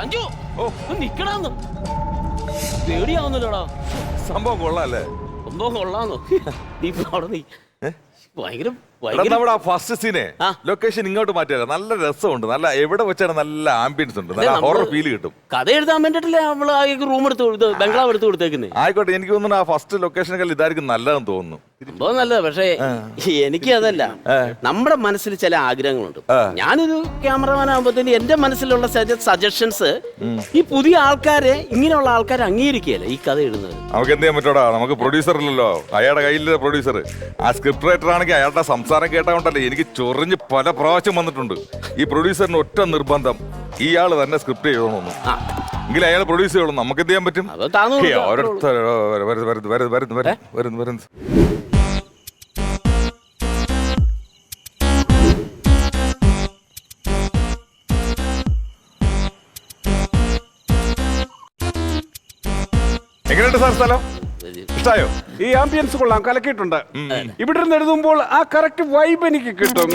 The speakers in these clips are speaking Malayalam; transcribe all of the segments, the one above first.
സഞ്ജു ഓ. നിക്കടാന്ന്. പേടിയാവുന്നല്ലോടാ. സംഭവം കൊള്ളാല്ലേ? സംഭവം കൊള്ളാന്ന്. നീ അവിടെ നീ. ഭയങ്കര ഭയങ്കര. നമ്മുടെ ആ ഫസ്റ്റ് സീനെ ആ. ലൊക്കേഷൻ ഇങ്ങോട്ട് മാറ്റിയാലോ നല്ല രസമുണ്ട്. നല്ല എവിടെ വെച്ചാണ് നല്ല ആംബിയൻസ് ഉണ്ട്. നല്ല നമ്മൾ ഹൊറർ ഫീൽ കിട്ടും. കഥ എഴുതാൻ വേണ്ടിട്ടല്ലേ നമ്മൾ ആ റൂം എടുത്ത് കൊടുത്ത് ബംഗ്ലാവ് എടുത്ത് കൊടുത്തേക്കുന്നേ? ആയിക്കോട്ടെ എനിക്ക് തോന്നുന്നു ആ ഫസ്റ്റ് ലൊക്കേഷനൊക്കെ ഇതായിരിക്കും നല്ലതെന്ന് തോന്നുന്നു. സംഭവം നല്ലത് പക്ഷേ എനിക്ക് അതല്ല. നമ്മുടെ മനസ്സിൽ ചില ആഗ്രഹങ്ങളുണ്ട്. ഞാനൊരു ക്യാമറമാൻ ആകുമ്പോഴത്തേന് എന്റെ മനസ്സിലുള്ള സജഷൻസ് ഈ പുതിയ ആൾക്കാരെ ഇങ്ങനെയുള്ള ആൾക്കാരെ അംഗീകരിക്കുകയല്ല ഈ കഥ എഴുതുന്നത്? നമുക്ക് എന്ത് ചെയ്യാൻ പറ്റോടാ നമുക്ക് പ്രൊഡ്യൂസർ ഇല്ലല്ലോ. അയാളുടെ കയ്യിലെ പ്രൊഡ്യൂസർ ആ സ്ക്രിപ്റ്റ് റൈറ്റർ ആണെങ്കിൽ അയാളുടെ സംസാരം കേട്ടാകൊണ്ടല്ലേ എനിക്ക് ചൊറിഞ്ഞ് പല പ്രാവശ്യം വന്നിട്ടുണ്ട്. ഈ പ്രൊഡ്യൂസറിന് ഒറ്റ നിർബന്ധം ഇയാൾ തന്നെ സ്ക്രിപ്റ്റ് എഴുതണമെന്ന് എങ്കിൽ അയാൾ പ്രൊഡ്യൂസ് ചെയ്യണം നമുക്ക് എന്ത് ചെയ്യാൻ പറ്റും? അത് താന്നു ഹേ, കൊടുക്കാം. ഓരോരുത്തർ വരുന്നു വരുന്നു വരുന്നു വരുന്നു വരുന്നു വരുന്നു എങ്ങനെയുണ്ട് സാർ സ്ഥലം? ഇഷ്ടായോ ഈ ആംബിയൻസ് കൊള്ളാം കലക്കിയിട്ടുണ്ട്. ഇവിടെ നിന്ന് എഴുതുമ്പോൾ ആ കറക്റ്റ് വൈബ് എനിക്ക് കിട്ടും.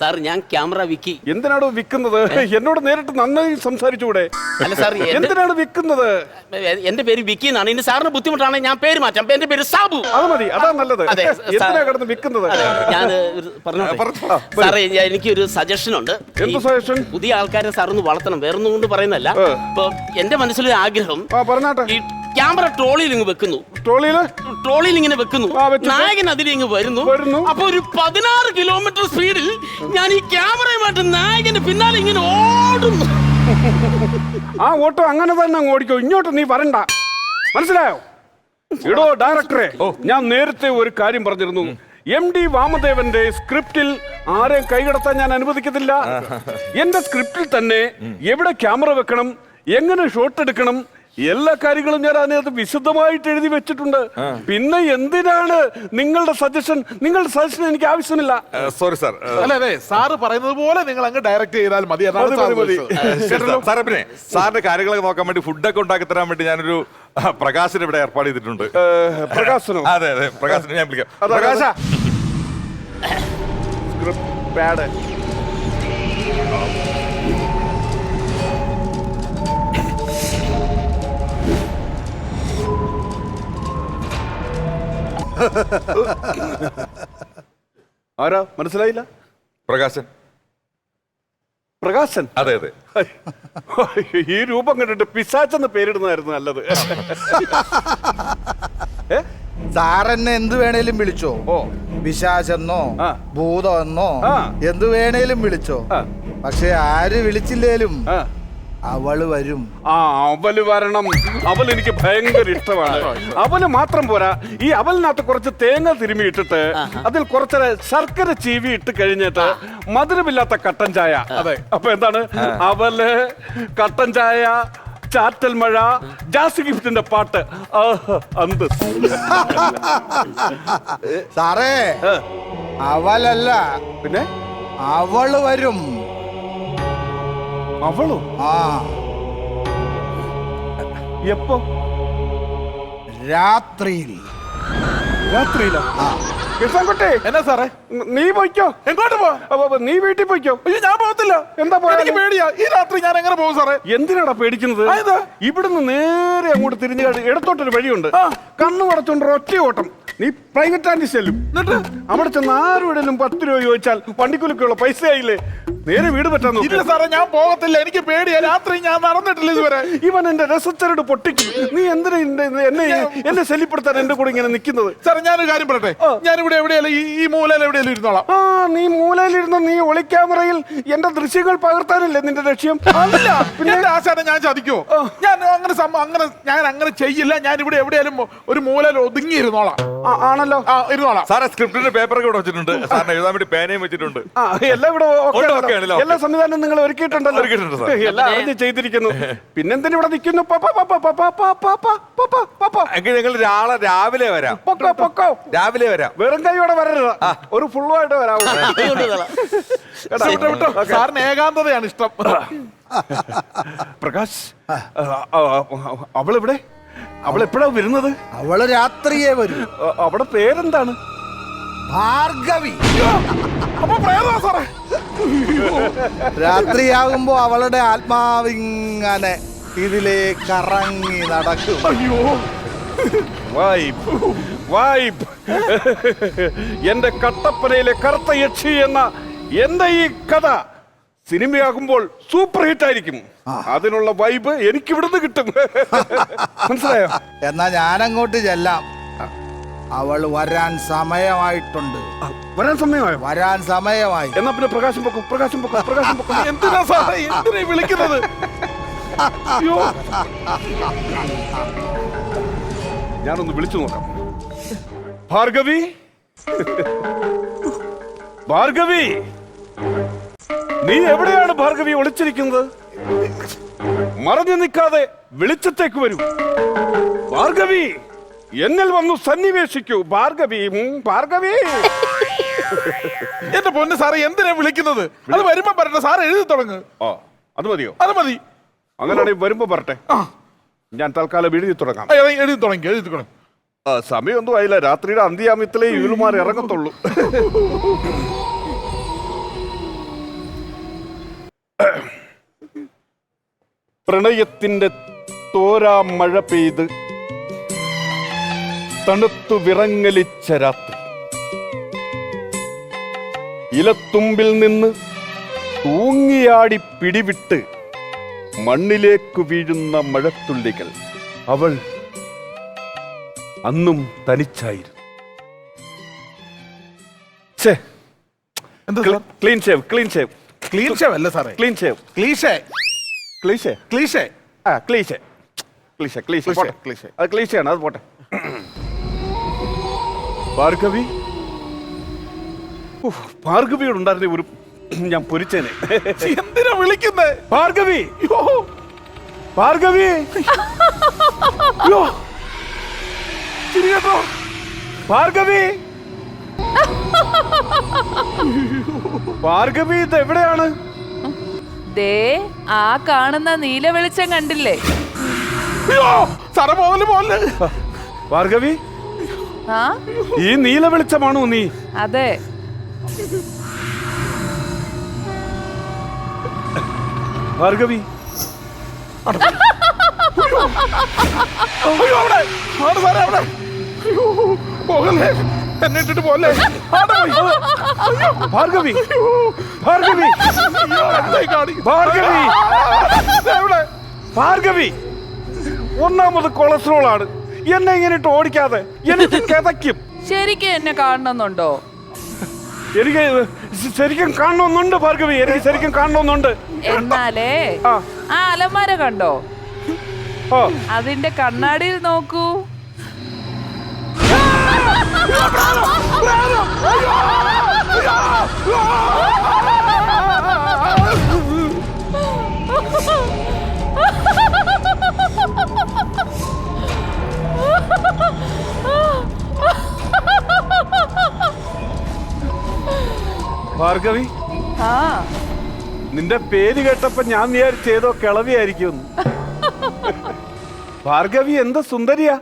സാർ ഞാൻ ക്യാമറ വിക്കി. എന്തിനാണ് വിൽക്കുന്നത് എന്നോട് നേരിട്ട് നന്നായി സംസാരിച്ചുകൂടെ? അല്ല സാർ എന്റെ എന്തിനാണ് വിൽക്കുന്നത് എന്റെ പേര് വിക്കി എന്നാണ്. ഇനി സാറിന് ബുദ്ധിമുട്ടാണെങ്കിൽ ഞാൻ പേര് മാറ്റാം. എന്റെ പേര് സാബു. അത് മതി അതാ നല്ലത്. അതെ, എന്തിനാ കിടന്ന് വിൽക്കുന്നത് ഞാൻ പറഞ്ഞോട്ടെ? സാറേ ഞാൻ- എനിക്കൊരു സജഷൻ ഉണ്ട്. എന്ത് ഈ സജഷൻ പുതിയ ആൾക്കാരെ സാറൊന്ന് വളർത്തണം. വേറൊന്നും കൊണ്ട് പറയുന്നല്ല ഏ. ഇപ്പൊ എന്റെ മനസ്സിലൊരു ആഗ്രഹം. ആ പറഞ്ഞാട്ടെ ഈ ക്യാമറ ട്രോളിയിൽ ഇങ്ങ് വെക്കുന്നു. ട്രോളിയിൽ? ട്രോളിയിൽ ഇങ്ങനെ വെക്കുന്നു. ആ, വെച്ചിട്ട്? നായകൻ അതിലിങ്ങ് വരുന്നു. വരുന്നു. അപ്പൊ ഒരു പതിനാറ് കിലോമീറ്റർ സ്പീഡിൽ ഞാൻ ഈ ക്യാമറയുമായിട്ട് നായകന്റെ പിന്നാലെ ഇങ്ങനെ ഓടുന്നു. ആ ഓട്ടോ അങ്ങനെ തന്നെ അങ്ങ് ഓടിക്കോ. ഇങ്ങോട്ട് നീ വരണ്ട. മനസ്സിലായോ? ഇടോ ഡയറക്ടറെ ഞാൻ നേരത്തെ ഒരു കാര്യം പറഞ്ഞിരുന്നു. എം ഡി വാമദേവന്റെ സ്ക്രിപ്റ്റിൽ ആരെയും കൈകടത്താൻ ഞാൻ അനുവദിക്കത്തില്ല. എന്റെ സ്ക്രിപ്റ്റിൽ തന്നെ എവിടെ ക്യാമറ വെക്കണം എങ്ങനെ ഷോട്ട് എടുക്കണം എല്ലാ കാര്യങ്ങളും ഞാൻ അതിനകത്ത് വിശദമായിട്ട് എഴുതി വെച്ചിട്ടുണ്ട്. പിന്നെ എന്തിനാണ് നിങ്ങളുടെ സജഷൻ? നിങ്ങളുടെ സജഷൻ എനിക്ക് ആവശ്യമില്ല. സോറി സാർ അല്ല അതെ സാറ് പറയുന്നത് പോലെ നിങ്ങൾ അങ്ങ് ഡയറക്റ്റ് ചെയ്താൽ മതി. സാറേ പിന്നെ സാറിന്റെ കാര്യങ്ങളൊക്കെ നോക്കാൻ വേണ്ടി ഫുഡൊക്കെ ഉണ്ടാക്കി തരാൻ വേണ്ടി ഞാനൊരു പ്രകാശൻ പ്രകാശിനെ ഇവിടെ ഏർപ്പാട് ചെയ്തിട്ടുണ്ട്. പ്രകാശനം? അതെ അതെ പ്രകാശിനെ ഞാൻ വിളിക്കാം. പ്രകാശ. സ്ക്രിപ്റ്റ് പാഡ് ആരാ മനസ്സിലായില്ല പ്രകാശൻ പ്രകാശൻ അതെ അതെ ഈ രൂപം കണ്ടിട്ട് പിശാച്ചെന്ന് പേരിടുന്നതായിരുന്നു നല്ലത് ഏ? സാറെന്നെ എന്ത് വേണേലും വിളിച്ചോ ഓ പിശാചെന്നോ ആ. ഭൂതമെന്നോ ആ. എന്ത് വേണേലും വിളിച്ചോ ആ. പക്ഷെ ആര് വിളിച്ചില്ലേലും ആ. അവൾ വരും. ആ അവൽ വരണം. അവൽ എനിക്ക് ഭയങ്കര ഇഷ്ടമാണ്. അവൽ മാത്രം പോരാ. ഈ അവലിനകത്ത് കുറച്ച് തേങ്ങ തിരുമി ഇട്ടിട്ട് അതിൽ കുറച്ച് ശർക്കര ചീവി ഇട്ട് കഴിഞ്ഞിട്ട് മധുരമില്ലാത്ത കട്ടൻ ചായ. അതെ. അപ്പൊ എന്താണ്? അവൽ കട്ടൻ ചായ ചാറ്റൽ മഴ ജാസ് ഗിഫ്റ്റിന്റെ പാട്ട്. അന്ത്. സാറേ അവലല്ല. പിന്നെ? അവൾ വരും. അവളോ? ആ. എപ്പോ? രാത്രിയിൽ. രാത്രിയില? കൃഷ്ണൻകുട്ടി എന്നാ സാറേ? നീ പോയിക്കോ. എങ്ങോട്ട് പോ നീ വീട്ടിൽ പോയിക്കോ. അയ്യോ ഞാൻ പോകത്തില്ല. എന്താ? എനിക്ക് പേടിയാ. ഈ രാത്രി ഞാൻ എങ്ങനെ പോകും സാറേ? എന്തിനാടാ പേടിക്കുന്നത്? ഇവിടുന്ന് നേരെ അങ്ങോട്ട് തിരിഞ്ഞു ഇടത്തോട്ടൊരു വഴിയുണ്ട്. കണ്ണു മടച്ചോണ്ട് ഒറ്റ ഓട്ടം. നീ പ്രൈവറ്റ് ആൻഡ് ചെല്ലും. എന്നിട്ട്? അവിടെ ചെന്ന് ആരുടെയും പത്ത് രൂപ ചോദിച്ചാൽ വണ്ടിക്കുലുക്കുള്ള പൈസ ആയില്ലേ? നേരെ വീട് പറ്റാൻ ഇല്ല സാറേ ഞാൻ പോകത്തില്ല. എനിക്ക് പേടിയാ. രാത്രി ഞാൻ നടന്നിട്ടില്ല ഇതുവരെ. ഇവൻ എന്റെ രസച്ചരട് പൊട്ടിക്കും. നീ എന്തിനാ എന്നെ എന്നെ ശല്യപ്പെടുത്താൻ എന്റെ കൂടെ ഇങ്ങനെ നിൽക്കുന്നത് സാറേ ഞാനൊരു കാര്യം പറയട്ടെ? ഞാൻ ഇവിടെ എവിടെയാലും ഈ ഈ മൂലയിൽ എവിടെയാലും ഇരുന്നോളാം. ആ നീ മൂലയിലിരുന്ന നീ ഒളി ക്യാമറയിൽ എന്റെ ദൃശ്യങ്ങൾ പകർത്താനല്ലേ നിന്റെ ലക്ഷ്യം? അല്ല പിന്നെ എന്റെ ആശാനെ ഞാൻ ചതിക്കോ? ഞാൻ അങ്ങനെ അങ്ങനെ ഞാൻ അങ്ങനെ ചെയ്യില്ല. ഞാൻ ഇവിടെ എവിടെയാലും ഒരു മൂലയിൽ ഒതുങ്ങി ഇരുന്നോളാം. ആ, ആണല്ലോ. ആ ഇരുന്നോളാം. സാറെ സ്ക്രിപ്റ്റിന്റെ പേപ്പറൊക്കെ ഇവിടെ വെച്ചിട്ടുണ്ട്. സാറിന് എഴുതാൻ വേണ്ടി പേനയും വെച്ചിട്ടുണ്ട്. ആ എല്ലാം ഇവിടെ ഉണ്ട്, okay എല്ലാ സംവിധാനം നിങ്ങൾ ഒരുക്കിയിട്ടുണ്ടല്ലോ ഒരുക്കിയിട്ടുണ്ട്, സാർ. എല്ലാം അറിഞ്ഞ് ചെയ്തിരിക്കുന്നു പിന്നെന്തിനു ഇവിടെ നിൽക്കുന്നു. എങ്കിൽ ഞങ്ങൾ രാളെ രാവിലെ വരാം പൊക്കോ പൊക്കോ രാവിലെ വരാം വെറും കൈയോടെ വരരുത് ഒരു ഫുള്ളുമായിട്ട് വരാവൂ? വിട്ടോ വിട്ടോ സാറിന് ഏകാന്തതയാണ് ഇഷ്ടം പ്രകാശ് അവളെവിടെ അവൾ എപ്പോഴാ വരുന്നത് അവൾ രാത്രിയെ വരും ആ, അവിടെ പേരെന്താണ് ഭാർഗവി. അപ്പൊ പ്രേതമാ സാറേ. രാത്രിയാകുമ്പോ അവളുടെ ആത്മാവിങ്ങനെ ഇതിലേക്ക് കറങ്ങി നടക്കും. അയ്യോ. വായ്പ് വായ്പ് എന്റെ കട്ടപ്പനയിലെ കറുത്ത യക്ഷി എന്ന എന്റെ ഈ കഥ സിനിമയാകുമ്പോൾ സൂപ്പർ ഹിറ്റ് ആയിരിക്കും. അതിനുള്ള വൈബ് എനിക്ക് ഇവിടുന്ന് കിട്ടും. മനസ്സിലായോ? എന്നാ ഞാനങ്ങോട്ട് ചെല്ലാം. അവൾ വരാൻ സമയമായിട്ടുണ്ട്. വരാൻ സമയമായി? വരാൻ സമയമായി. എന്നാ പിന്നെ പ്രകാശം പൊക്കും പ്രകാശം പൊക്കും പ്രകാശം പൊക്കും. എന്തിനാ സാറേ എന്തിനാ വിളിക്കുന്നത്? അയ്യോ. ഞാനൊന്ന് വിളിച്ചു നോക്കാം. ഭാർഗവി? ഭാർഗവി? നീ എവിടെയാണ് ഭാർഗവി ഒളിച്ചിരിക്കുന്നത്? മറഞ്ഞു നിൽക്കാതെ വെളിച്ചത്തേക്ക് വരൂ. ഭാർഗവി? എന്നിൽ വന്നു സന്നിവേശിക്കൂ. ഭാർഗവി ഭാർഗവി. എന്റെ പൊന്ന് സാറേ എന്തിനാ വിളിക്കുന്നത്? അത് വരുമ്പോ പറയട്ടെ സാർ എഴുതി തുടങ്ങ്. ഓ അത് മതിയോ? അത് മതി. അങ്ങനെയാണെങ്കിൽ വരുമ്പോ പറട്ടെ. ഞാൻ തൽക്കാലം എഴുതി തുടങ്ങാം. ആ, എഴുതി- എഴുതി തുടങ്ങി എഴുതി തുടങ്ങി. ആ, സമയമൊന്നും ആയില്ല. രാത്രിയുടെ അന്ത്യാമിത്തിലേ ഇവളുമാർ ഇറങ്ങത്തുള്ളൂ. പ്രണയത്തിന്റെ തോരാ മഴ പെയ്ത് തണുത്തു വിറങ്ങലിച്ച രാത്രി. ഇലത്തുമ്പിൽ നിന്ന് തൂങ്ങിയാടി പിടിവിട്ട് മണ്ണിലേക്ക് വീഴുന്ന മഴത്തുള്ളികൾ അവൾ അന്നും തനിച്ചായിരുന്നു. Clean shave clean shave. Clean shave അല്ല സാറേ. Clean shave. Cliche. Cliche? Cliche. ആ ക്ലീഷേ. Cliche cliche. ക്ലീശേ. അത് ക്ലീഷയാണ് അത് പോട്ടെ. ഭാർഗവി? ഉഫ്, ഭാർഗവിയോട് ഉണ്ടായിരുന്ന ഒരു ഞാൻ പൊരിച്ചേനെ. എന്തിനാ വിളിക്കുന്നേ? ഭാർഗവി! ഭാർഗവി! ഭാർഗവി! ഭാർഗവി ഇത് എവിടെയാണ്? ദേ ആ കാണുന്ന നീല വെളിച്ചം കണ്ടില്ലേ ഭാർഗവി! ഈ നീല വെളിച്ചമാണോ നീ? അതെ. ഭാർഗവി. പോലെ ഒന്നാമത് കൊളസ്ട്രോൾ ആണ് എന്നെ ഇങ്ങനെ ഇട്ട് ഓടിക്കാതെ എനിക്ക് കിതയ്ക്കും. ശരിക്കും എന്നെ കാണണമെന്നുണ്ടോ? എനിക്ക് ശരിക്കും കാണണമെന്നുണ്ട് ഭാർഗവി. എനിക്ക് ശരിക്കും കാണണമെന്നുണ്ട്. എന്നാലേ ആ. അലമാര കണ്ടോ? ഓ അതിന്റെ കണ്ണാടിയിൽ നോക്കൂ. ഭാർഗവി? ആ. നിന്റെ പേര് കേട്ടപ്പോ ഞാൻ വിചാരിച്ചേതോ കിളവിയായിരിക്കും. ഭാർഗവി എന്ത് സുന്ദരിയാ?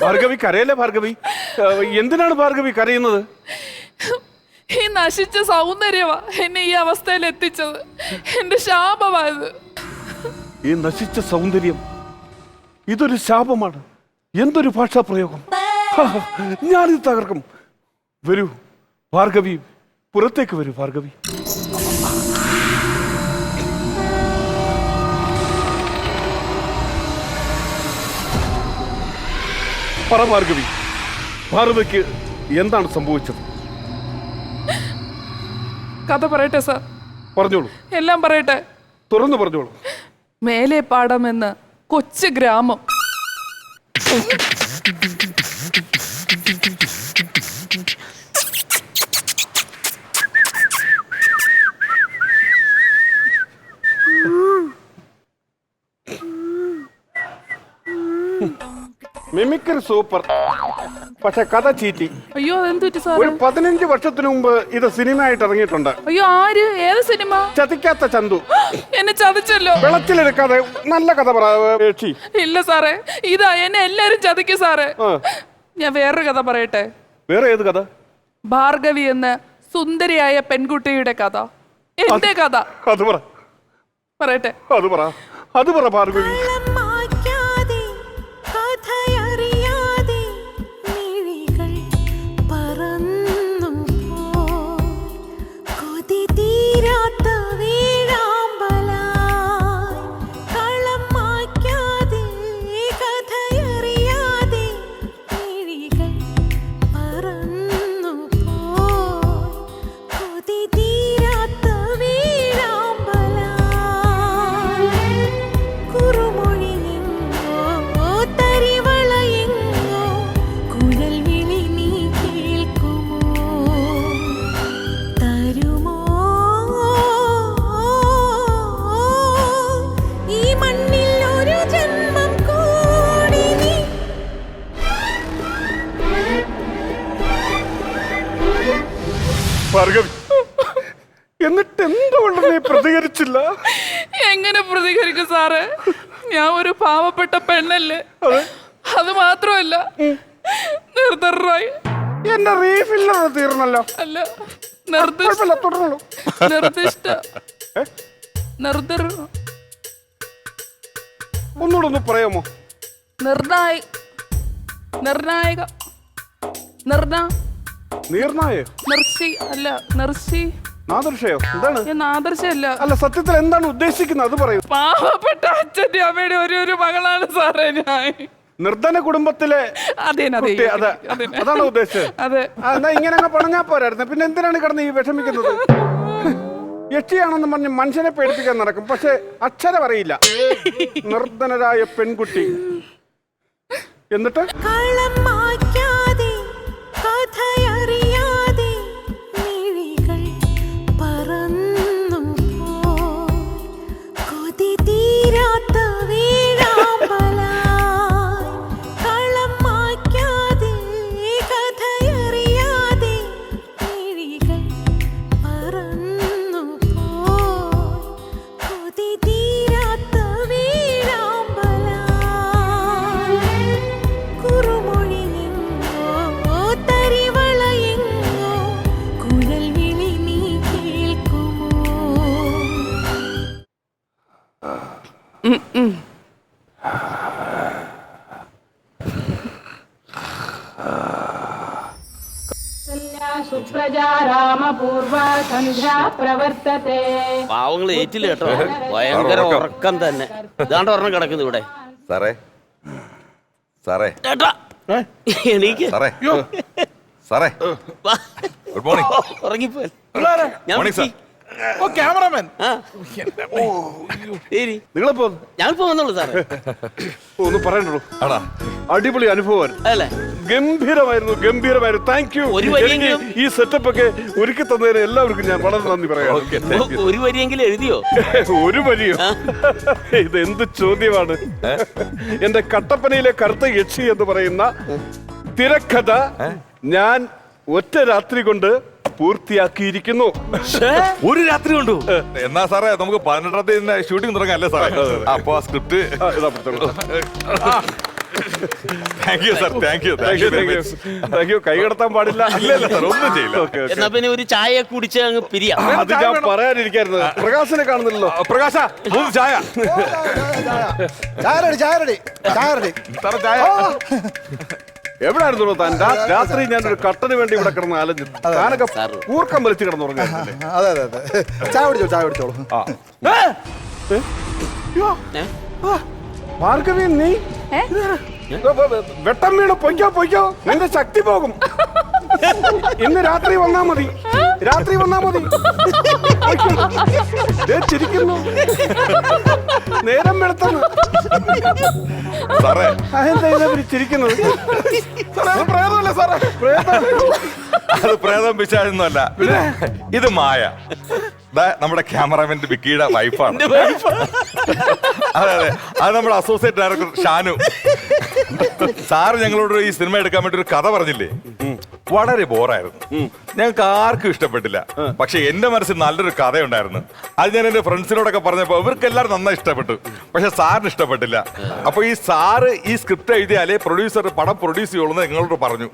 ഭാർഗവി കരയല്ലേ ഭാർഗവി? എന്തിനാണ് ഭാർഗവി കരയുന്നത്? ഈ നശിച്ച സൗന്ദര്യമാ എന്നെ ഈ അവസ്ഥയിൽ എത്തിച്ചത്. എന്റെ ശാപമായത്. ഈ നശിച്ച സൗന്ദര്യം ഇതൊരു ശാപമാണ്. എന്തൊരു ഭാഷാ പ്രയോഗം ഞാനിത് തകർക്കും. വരൂ. ഭാർഗവി പുറത്തേക്ക് വരൂ ഭാർഗവി. പറ ഭാർഗവി. ഭാർഗവിക്ക് എന്താണ് സംഭവിച്ചത്? കഥ പറയട്ടെ സാർ. പറഞ്ഞോളൂ. എല്ലാം പറയട്ടെ. തുറന്നു പറഞ്ഞോളൂ. മേലെ പാടം എന്ന കൊച്ചു ഗ്രാമം. Mimicry super. പക്ഷെ കഥ ചീറ്റി. അയ്യോ അതെന്തുറ്റി സാർ ഒരു പതിനഞ്ച് വർഷത്തിന് മുമ്പ് ഇത് സിനിമയായിട്ട് ഇറങ്ങിയിട്ടുണ്ട്. അയ്യോ ആര്? ഏത് സിനിമ? ചതിക്കാത്ത ചന്തു. എന്നെ ചതിച്ചല്ലോ. വെളച്ചിലെടുക്കാതെ നല്ല കഥ പറ ഏച്ചി ഇല്ല സാറേ ഇതാ എന്നെ എല്ലാരും ചതിക്കും സാറേ. ആ. ഞാൻ വേറൊരു കഥ പറയട്ടെ? വേറെ ഏത് കഥ? ഭാർഗവി എന്ന സുന്ദരിയായ പെൺകുട്ടിയുടെ കഥ. എന്റെ കഥ. അത് പറ. പറയട്ടെ. അത് പറ. അത് പറ ഭാർഗവി. ഭാർഗവി. എന്നിട്ട് എന്തുകൊണ്ട് നീ പ്രതികരിച്ചില്ല? എങ്ങനെ പ്രതികരിക്കും സാറ്? ഞാൻ ഒരു പാവപ്പെട്ട പെണ്ണല്ലേ? അത്. മാത്രമല്ല നിർദ്ധറായി എന്റെ റീഫില്ലർ തീർന്നല്ലോ. അല്ല നിർദ്ദിഷ്ട നിർദ്ദിഷ്ട നിർദ്ദർ ഒന്നുകൂടെ ഒന്ന് പറയാമോ? നിർണായ നിർണായക നിർണ നീർനായ നിർശി അല്ല നിർശി നാദർഷയോ എന്താണ്? ഞാൻ ആദർശല്ല അല്ല സത്യത്തിൽ എന്താണ് ഉദ്ദേശിക്കുന്നത്? അത് പറയൂ. പാവപ്പെട്ട അച്ഛന്റെ അമ്മയുടെ ഒരു ഒരു മകളാണ് സാറേ ഞാൻ. നിർധന കുടുംബത്തിലെ അതെ അതെ കുട്ടി അതെ. അതെ അതാണ് ഉദ്ദേശിച്ചത്? അതെ. ആ, എന്നാ ഇങ്ങനെ അങ്ങ് പണഞ്ഞാ പോരായിരുന്നു. പിന്നെ എന്തിനാണ് കിടന്ന് ഈ വിഷമിക്കുന്നത്? യക്ഷിയാണെന്ന് പറഞ്ഞ് മനുഷ്യനെ പേടിപ്പിക്കാൻ നടക്കും. പക്ഷെ അക്ഷരം അറിയില്ല നിർധനരായ പെൺകുട്ടി. എന്നിട്ട്? പാവങ്ങൾ ഏറ്റില്ല കേട്ടോ. ഭയങ്കര ഉറക്കം. തന്നെ. ഇതാണ്ട് ഒരെണ്ണം കിടക്കുന്നു ഇവിടെ. സാറേ. സാറേ. ചേട്ടാ എനിക്ക് സാറേ. സാറേ. Good morning. ഉറങ്ങിപ്പോ ഞാൻ മോർണിംഗ് സാർ. ഓ ക്യാമറമാൻ. ശരി. നിങ്ങളിപ്പോ? ഞാനിപ്പോ വന്നുള്ളൂ സാറേ. ഒന്ന് പറയണ്ടോ? ആടാ. അടിപൊളി അനുഭവം അല്ലേ? ഗംഭീരമായിരുന്നു ഗംഭീരമായിരുന്നു. താങ്ക് യു ഒരു വരിയെങ്കിലും- ഈ സെറ്റപ്പ് ഒക്കെ ഒരുക്കി തന്നതിന് എല്ലാവർക്കും ഞാൻ വളരെ നന്ദി പറയാം ഒ- ഒരു വരിയെങ്കിലും എഴുതിയോ? ഒരു വരിയോ? ഇത് എന്ത് ചോദ്യമാണ്? എന്റെ കട്ടപ്പനയിലെ കറുത്ത യക്ഷി എന്ന് പറയുന്ന തിരക്കഥ ഞാൻ ഒറ്റ രാത്രി കൊണ്ട് പൂർത്തിയാക്കിയിരിക്കുന്നു. ഒരു രാത്രി കൊണ്ടു? എന്നാ സാറേ നമുക്ക് പതിനെട്ടാം തീയതി ഷൂട്ടിംഗ് തുടങ്ങാം അല്ലേ സാറേ? അപ്പൊ ആ സ്ക്രിപ്റ്റ് ആ, ഇതാ പിടിച്ചോളൂ. Thank you sir thank you Thank thank you, you thank you. Thank you. കൈ കടത്താൻ പാടില്ല. അല്ലല്ല സർ ഒന്നും ചെയ്യില്ല. ഓക്കെ എന്നാ പിന്നെ ഒരു ചായ കുടിച്ച് അങ്ങ് പിരിയാം. അത് ഞാൻ പറയാനിരിക്കായിരുന്നു. പ്രകാശനെ കാണുന്നില്ലല്ലോ. പ്രകാശ മൂന്ന് ചായ. ചാരടി ചാരടി ചാരടി സാറേ ചായ എവിടായിരുന്നു താൻ? രാ- രാത്രി ഞാൻ ഒരു കട്ടന് വേണ്ടി ഇവിടെ കിടന്ന് അലഞ്ഞു താനൊക്കെ. കൂർക്കം വലിച്ചു കിടന്നു അതെ അതെ അതെ. ചായ പിടിച്ചോ ചായ ആ. ഏ? ഭാർഗവി നീ? ഏ? വെട്ടം വീണ് പൊയ്ക്കോ പൊയ്ക്കോ. നിന്റെ ശക്തി പോകും. ഇന്ന് രാത്രി വന്നാ മതി. രാത്രി വന്നാ മതി. ദേ ചിരിക്കുന്നു. നേരം വെളുത്തെന്ന്. സാറേ. അതെന്താ ഇതവര് ചിരിക്കുന്നത്? സാറേ അത് പ്രേതമല്ലേ സാറേ? പ്രേതം. അത് പ്രേതം പിശാചൊന്നുമല്ല. ഇത് മായ. നമ്മുടെ ക്യാമറാമാന്റെ വിക്കിയുടെ വൈഫാണ് അതെ അതെ. അത് നമ്മുടെ അസോസിയേറ്റ് ഡയറക്ടർ ഷാനു. സാറ് ഞങ്ങളോട് ഈ സിനിമ എടുക്കാൻ വേണ്ടി ഒരു കഥ പറഞ്ഞില്ലേ? വളരെ ബോറായിരുന്നു. ഞങ്ങൾക്ക് ആർക്കും ഇഷ്ടപ്പെട്ടില്ല. പക്ഷെ എന്റെ മനസ്സിൽ നല്ലൊരു കഥയുണ്ടായിരുന്നു. അത് ഞാൻ എന്റെ ഫ്രണ്ട്സിനോടൊക്കെ പറഞ്ഞപ്പോ ഇവർക്ക് എല്ലാവരും നന്നായി ഇഷ്ടപ്പെട്ടു. പക്ഷെ സാറിന് ഇഷ്ടപ്പെട്ടില്ല. അപ്പൊ ഈ സാറ് ഈ സ്ക്രിപ്റ്റ് എഴുതിയാലേ പ്രൊഡ്യൂസർ പടം പ്രൊഡ്യൂസ് ചെയ്യുള്ളൂ എന്ന് നിങ്ങളോട് പറഞ്ഞു.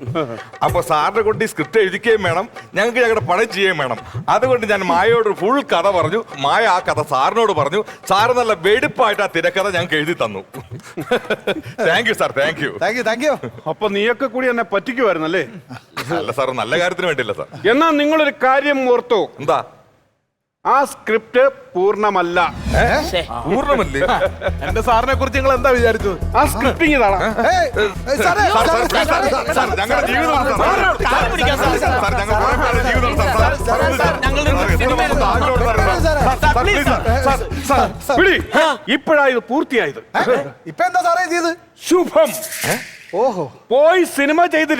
അപ്പൊ സാറിനെ കൊണ്ട് ഈ സ്ക്രിപ്റ്റ് എഴുതിക്കുകയും വേണം. ഞങ്ങൾക്ക് ഞങ്ങളുടെ പടം ചെയ്യുകയും വേണം. അതുകൊണ്ട് ഞാൻ മായയോട് ഫുൾ കഥ പറഞ്ഞു. മായ ആ കഥ സാറിനോട് പറഞ്ഞു. സാറ് നല്ല വെടിപ്പായിട്ട് ആ തിരക്കഥ ഞങ്ങൾക്ക് എഴുതി തന്നു. Thank you sir thank you thank you thank you അപ്പൊ നീയൊക്കെ കൂടി എന്നെ പറ്റിക്കുമായിരുന്നല്ലേ അല്ല സാർ നല്ല കാര്യത്തിന് വേണ്ടിയില്ല സാർ എന്നാ നിങ്ങളൊരു കാര്യം ഓർത്തു എന്താ ആ സ്ക്രിപ്റ്റ് പൂർണമല്ല. പൂർണമല്ലേ എന്റെ സാറിനെ കുറിച്ച് നിങ്ങൾ എന്താ വിചാരിച്ചത് ആ സ്ക്രിപ്റ്റിംഗ് ഇതാണ് ഞങ്ങളുടെ ജീവിതമാണ് സാർ. കാൽ പിടിക്കാം സാർ. സാർ, ഞങ്ങൾ കുറെ പേരുടെ ജീവിതമാണ് സാർ. സാർ, സാർ, സാർ, ഞങ്ങളുടെ സാർ, സാർ, ആരോട് sir, sir, please, sir. Sir, sir, പിടി ഇപ്പോഴാ ഇത് പൂർത്തിയായത് ഇപ്പൊ എന്താ സാറേ ഇത് ചെയ്ത് ശുഭം ഓഹോ പോയി സിനിമ ചെയ്ത്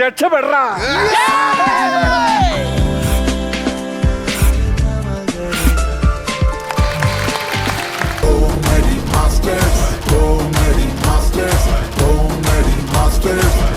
Masters, Comedy Masters.